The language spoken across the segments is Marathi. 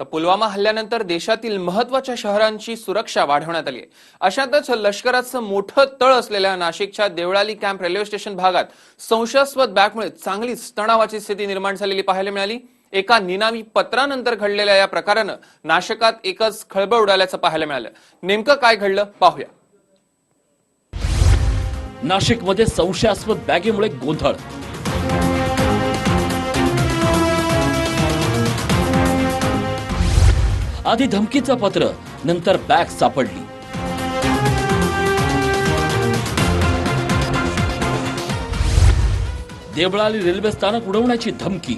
तर पुलवामा हल्ल्यानंतर देशातील महत्त्वाच्या शहरांची सुरक्षा वाढवण्यात आली आहे. अशातच लष्कराचं मोठं तळ असलेल्या नाशिकच्या देवळाली कॅम्प रेल्वे स्टेशन भागात संशयास्पद बॅगमुळे चांगलीच तणावाची स्थिती निर्माण झालेली पाहायला मिळाली. एका निनावी पत्रानंतर घडलेल्या या प्रकारानं नाशकात एकच खळबळ उडाल्याचं पाहायला मिळालं. नेमकं काय घडलं पाहूया. नाशिकमध्ये संशयास्पद बॅगेमुळे गोंधळ. आधी धमकीचं पत्र नंतर बॅग सापडली. देवळाली रेल्वे स्थानक उडवण्याची धमकी.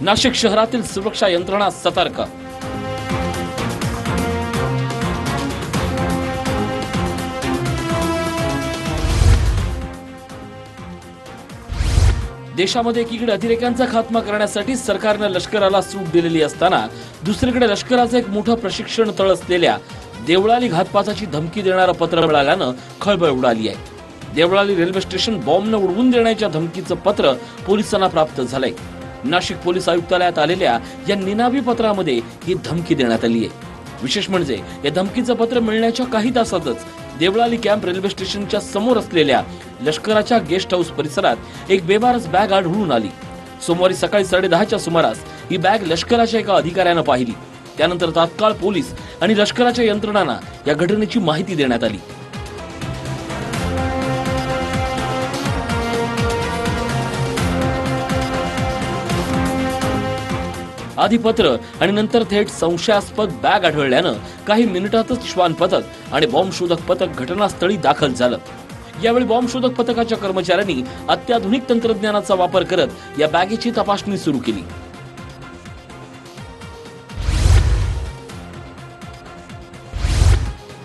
नाशिक शहरातील सुरक्षा यंत्रणा सतर्क. देशामध्ये एकीकडे अतिरेक्यांचा खात्मा करण्यासाठी सरकारनं लष्कराला सूट दिलेली असताना दुसरीकडे लष्कराचं एक मोठं प्रशिक्षण तळ असलेल्या देवळाली घातपाताची धमकी देणारं पत्र मिळाल्यानं खळबळ उडाली आहे. देवळाली रेल्वे स्टेशन बॉम्बनं उडवून देण्याच्या धमकीचं पत्र पोलिसांना प्राप्त झालंय. नाशिक पोलीस आयुक्तालयात आलेल्या या निनावी पत्रामध्ये ही धमकी देण्यात आली आहे. विशेष म्हणजे या धमकीचं पत्र मिळण्याच्या काही तासातच देवळाली कॅम्प रेल्वे स्टेशनच्या समोर असलेल्या लष्कराच्या गेस्ट हाऊस परिसरात एक बेबारस बॅग आढळून आली. सोमवारी सकाळी साडेदहाच्या सुमारास ही बॅग लष्कराच्या एका अधिकाऱ्यानं पाहिली. त्यानंतर तात्काळ पोलीस आणि लष्कराच्या यंत्रणांना या घटनेची माहिती देण्यात आली. आधी पत्र आणि नंतर थेट संशयास्पद बॅग आढळल्यानं काही मिनिटातच श्वान पथक आणि बॉम्ब शोधक पथक घटनास्थळी दाखल झालं. यावेळी बॉम्ब शोधक पथकाच्या कर्मचाऱ्यांनी अत्याधुनिक तंत्रज्ञानाचा वापर करत या बॅगेची तपासणी सुरू केली.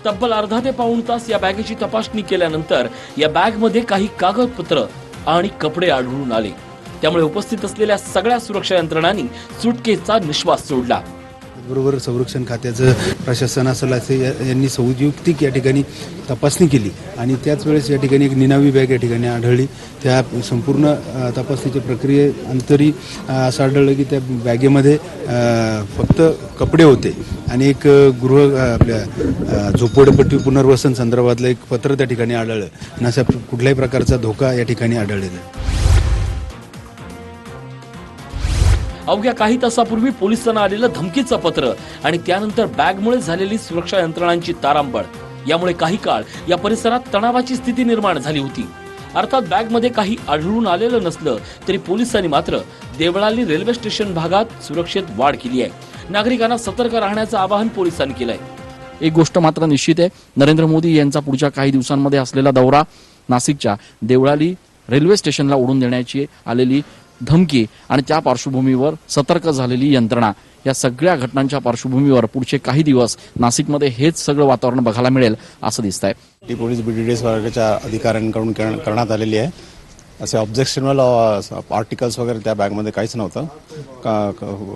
तब्बल अर्धा ते पाऊण तास या बॅगेची तपासणी केल्यानंतर या बॅगमध्ये काही कागदपत्र आणि कपडे आढळून आले. त्यामुळे उपस्थित असलेल्या सगळ्या सुरक्षा यंत्रणांनी सुटकेचा निश्वास सोडला. बरोबर संरक्षण खात्याचं प्रशासन या- यांनी संयुक्तिक या ठिकाणी तपासणी केली. आणि त्याच वेळेस या ठिकाणी एक निनावी बॅग या ठिकाणी आढळली. त्या संपूर्ण तपासणीच्या प्रक्रिये अंतरी असं आढळलं की त्या बॅगेमध्ये फक्त कपडे होते. आणि एक गृह आपल्या झोपडपट्टी पुनर्वसन संदर्भातलं एक पत्र त्या ठिकाणी आढळलं. आणि अशा कुठल्याही प्रकारचा धोका या ठिकाणी आढळलेला अवघ्या काही तासापूर्वी पोलिसांना आलेलं धमकीचं पत्र आणि त्यानंतर बॅगमुळे झालेली सुरक्षा यंत्रणांची तारांबळ. यामुळे काही काळ या परिसरात तणावाची स्थिती निर्माण झाली होती. अर्थात बॅगमध्ये काही आढळून आलेलं नसलं तरी पोलिसांनी मात्र देवळाली रेल्वे स्टेशन भागात सुरक्षेत वाढ केली आहे. नागरिकांना सतर्क राहण्याचं आवाहन पोलिसांनी केलंय. एक गोष्ट मात्र निश्चित आहे. नरेंद्र मोदी यांचा पुढच्या काही दिवसांमध्ये असलेला दौरा नाशिकच्या देवळाली रेल्वे स्टेशनला उडून देण्याची आलेली धमकी आणि त्या पार्श्वभूमीवर सतर्क झालेली यंत्रणा. या सगळ्या घटनांच्या पार्श्वभूमीवर पुढचे काही दिवस नाशिकमध्ये हेच सगळं वातावरण बघायला मिळेल असं दिसत आहे ती पोलीस बीडीडी वर्गाच्या अधिकाऱ्यांकडून करण्यात आलेली आहे. असे ऑब्जेक्शनल आर्टिकल्स वगैरे त्या बॅगमध्ये काहीच नव्हतं. का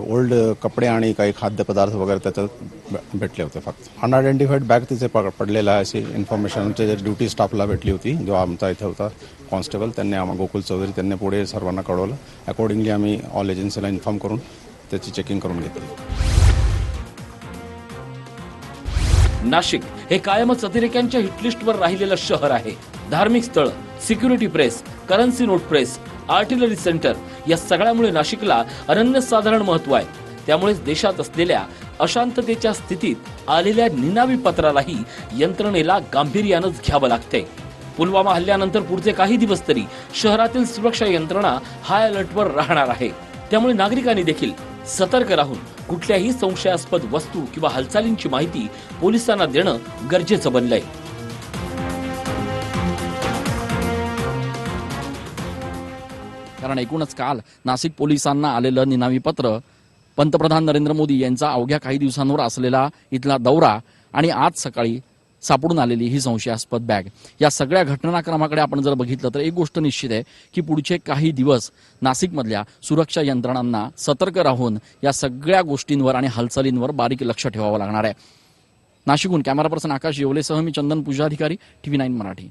ओल्ड कपडे आणि काही खाद्यपदार्थ वगैरे त्याच्यात भेटले होते फक्त. अनआयडेंटिफाईड बॅग तिथे पडलेला आहे अशी इन्फॉर्मेशन आमच्या ड्युटी स्टाफला भेटली होती जो आमचा इथे होता कॉन्स्टेबल त्यांनी आम्हा गोकुल चौधरी त्यांनी पुढे सर्वांना कळवलं. अकॉर्डिंगली आम्ही ऑल एजन्सीला इन्फॉर्म करून त्याची चेकिंग करून घेतली. नाशिक हे कायमच अतिरेक्यांच्या हिटलिस्टवर राहिलेलं शहर आहे. धार्मिक स्थळ security press currency note press artillery centre या सगळ्यामुळे नाशिकला अनन्यसाधारण महत्त्व आहे. त्यामुळेच देशात असलेल्या अशांततेच्या स्थितीत आलेल्या निनावी पत्रालाही यंत्रणेला गांभीर्यानंच घ्यावं लागतंय. पुलवामा हल्ल्यानंतर पुढचे काही दिवस तरी शहरातील सुरक्षा यंत्रणा हाय अलर्टवर राहणार आहे. त्यामुळे नागरिकांनी देखील सतर्क राहून कुठल्याही संशयास्पद वस्तू किंवा हालचालींची माहिती पोलिसांना देणं गरजेचं बनलंय. कारण एकूणच काल नाशिक पोलिसांना आलेलं निनावी पत्र पंतप्रधान नरेंद्र मोदी यांचा अवघ्या काही दिवसांवर असलेला इथला दौरा आणि आज सकाळी सापडून आलेली ही संशयास्पद बॅग. या सगळ्या घटनाक्रमाकडे आपण जर बघितलं तर एक गोष्ट निश्चित आहे की पुढचे काही दिवस नाशिकमधल्या सुरक्षा यंत्रणांना सतर्क राहून या सगळ्या गोष्टींवर आणि हालचालींवर बारीक लक्ष ठेवावं लागणार आहे. नाशिकहून कॅमेरा पर्सन आकाश येवलेसह मी चंदन पूजाधिकारी टीव्ही नाईन मराठी.